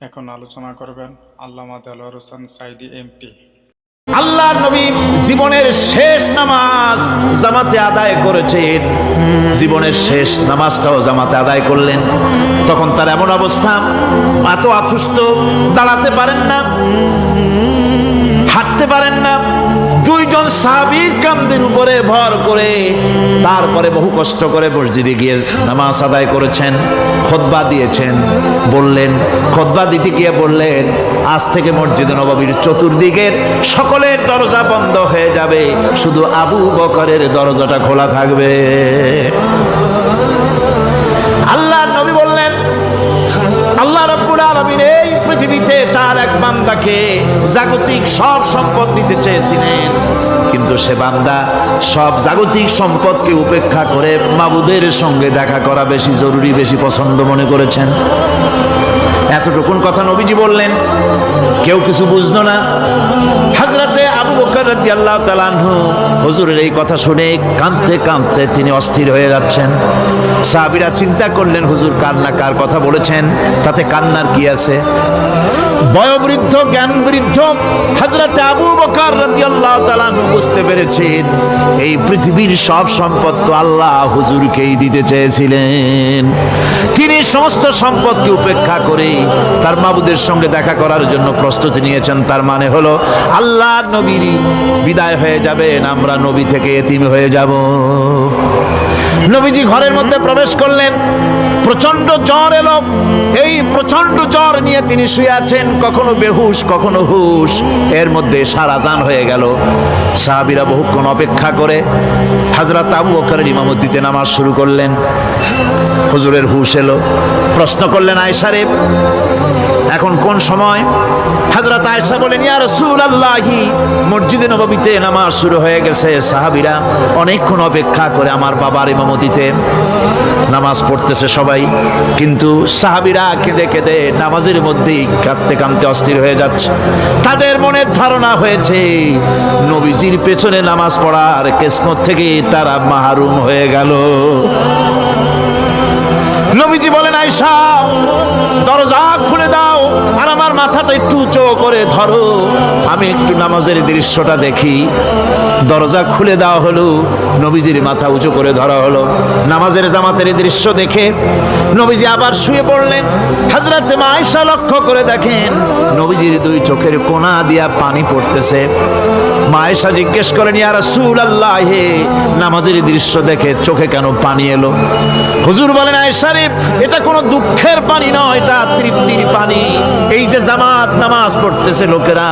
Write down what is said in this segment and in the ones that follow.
এখন আলোচনা করবেন আল্লামা দেলোয়ার হোসেন সাইদি এমপি। আল্লাহ নবী জীবনের শেষ নামাজ জামাতে আদায় করেছেন। জীবনের শেষ নামাজটাও জামাতে আদায় করলেন। তখন তার এমন অবস্থা এত আতুষ্ট দাঁড়াতে পারেন না, হাঁটতে পারেন না। দুইজন সাবির কামদের উপরে ভর করে তারপরে বহু কষ্ট করে মসজিদে গিয়ে নামাজ আদায় করেছেন, খোদবা দিয়েছেন, বললেন, খোদবা দিতে গিয়ে বললেন, আজ থেকে মসজিদে নবাবীর চতুর্দিকের সকলের দরজা বন্ধ হয়ে যাবে, শুধু আবু বকরের দরজাটা খোলা থাকবে। জাগতিক সব সম্পদ দিতে চেয়েছিলেন। কিন্তু সে বান্দা সব জাগতিক সম্পদকে উপেক্ষা করে মাবুদের সঙ্গে দেখা করা বেশি জরুরি, বেশি পছন্দ মনে করেছেন। এতটুকুন কথা নবীজি বললেন, কেউ কিছু বুঝলো না। হাজরাতে আবু বকর রাদিয়াল্লাহু তাআলা আনহু হুজুরের এই কথা শুনে কাঁদতে কাঁদতে তিনি অস্থির হয়ে যাচ্ছেন। সাহাবীরা চিন্তা করলেন, হুজুর কান্না কার কথা বলেছেন, তাতে কান্নার কি আছে? বয়োবৃদ্ধ জ্ঞান বৃদ্ধ হাজরাতে আবু বকার তাআলা আনহু বুঝতে পেরেছেন, এই পৃথিবীর সব সম্পদ তো আল্লাহ হুজুরকেই দিতে চেয়েছিলেন। তিনি সমস্ত সম্পদকে উপেক্ষা করে তার মাবুদের সঙ্গে দেখা করার জন্য প্রস্তুতি নিয়েছেন, তার মানে হলো আল্লাহ নবীর বিদায় হয়ে যাবেন, আমরা নবী থেকে এতিম হয়ে যাব। নবীজি ঘরের মধ্যে প্রবেশ করলেন। প্রচণ্ড জ্বর এলো। এই প্রচণ্ড জ্বর নিয়ে তিনি শুয়ে আছেন। কখনো বেহুশ, কখনো হুশ। এর মধ্যে সারা জান হয়ে গেল। সাহাবিরা বহুক্ষণ অপেক্ষা করে। হাজরত আবু বকরের ইমামতিতে নামাজ শুরু করলেন। হুজুরের হুশ এলো। প্রশ্ন করলেন আয়সারে এখন কোন সময়? হযরত আয়েশা বলেন, ইয়া রাসূলুল্লাহি, মসজিদে নববীতে নামাজ শুরু হয়ে গেছে। সাহাবীরা অনেকক্ষণ অপেক্ষা করে আমার বাবার ইমামতিতে। নামাজ পড়তেছে সবাই। কিন্তু সাহাবীরা কেঁদে কেঁদে নামাজের মধ্যেই কাঁদতে কাঁদতে অস্থির হয়ে যাচ্ছে। তাদের মনের ধারণা হয়েছে, নবীজির পেছনে নামাজ পড়ার কিসমত থেকে তারা মাহরুম হয়ে গেল। নবীজি বলেন আয়সা করে ধরো, আমি একটু নামাজের দৃশ্যটা দেখি। দরজা খুলে দেওয়া হলো, নবীজির মাথা উঁচু করে ধরা হলো। নামাজের জামাতের দৃশ্য দেখে নবীজি আবার শুয়ে পড়লেন। হাজরাতে মা আয়সা লক্ষ্য করে দেখেন, নবীজির দুই চোখের কোনা দিয়া পানি পড়তেছে। মা আয়সা জিজ্ঞেস করেন, ইয়া রাসূলুল্লাহ হে নামাজের দৃশ্য দেখে চোখে কেন পানি এলো? হুজুর বলেন, আয়েশা রে, এটা কোনো দুঃখের পানি নয়, এটা তৃপ্তির পানি। এই যে জামাত নামাজ পড়তেছে লোকেরা,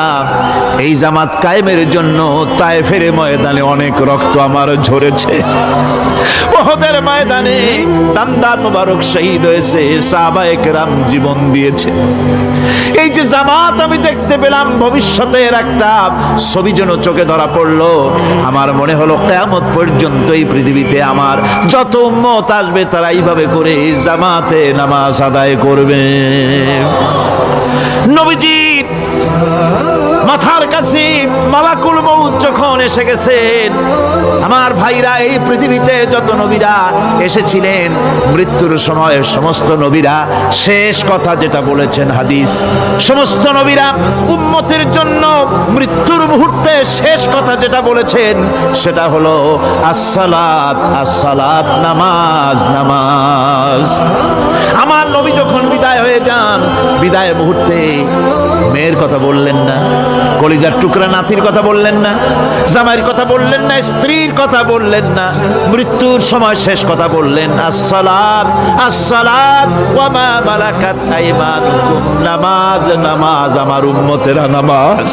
এই জামাত কায়েমের জন্য তায়েফের ময়দানে অনেক রক্ত আমার ঝরেছে। ওহদের ময়দানে দান্দার মোবারক শহীদ হয়েছে সাহাবায়ে কেরাম জীবন দিয়েছে। এই যে জামাত আমি দেখতে পেলাম, ভবিষ্যতের একটা ছবি যেন চোখে ধরা পড়ল। আমার মনে হলো কেয়ামত পর্যন্ত এই পৃথিবীতে আমার যত মত আসবে তারা এইভাবে করে জামাতে নামাজ আদায় করবে। নবীজির মাথার কাছে মালাকুল মৌত যখন এসে গেছেন আমার ভাইরা এই পৃথিবীতে যত নবীরা এসেছিলেন, মৃত্যুর সময় সমস্ত নবীরা, শেষ কথা যেটা বলেছেন হাদিস, সমস্ত নবীরা উম্মতের জন্য মৃত্যুর মুহূর্তে শেষ কথা যেটা বলেছেন, সেটা হলো আসসালাত আসসালাত, নামাজ নামাজ। আমার নবী যখন বিদায় হয়ে যান বিদায় মুহূর্তে মেয়ের কথা বললেন না, কলিজার টুকরা নাতির কথা বললেন না, জামাইয়ের কথা বললেন না, স্ত্রীর কথা বললেন না, মৃত্যুর সময় শেষ কথা বললেন, আসসালাম আসসালাম, ওয়া মা মালাকাত আইমানুকুম, নামাজ নামাজ আমার উম্মতেরা নামাজ।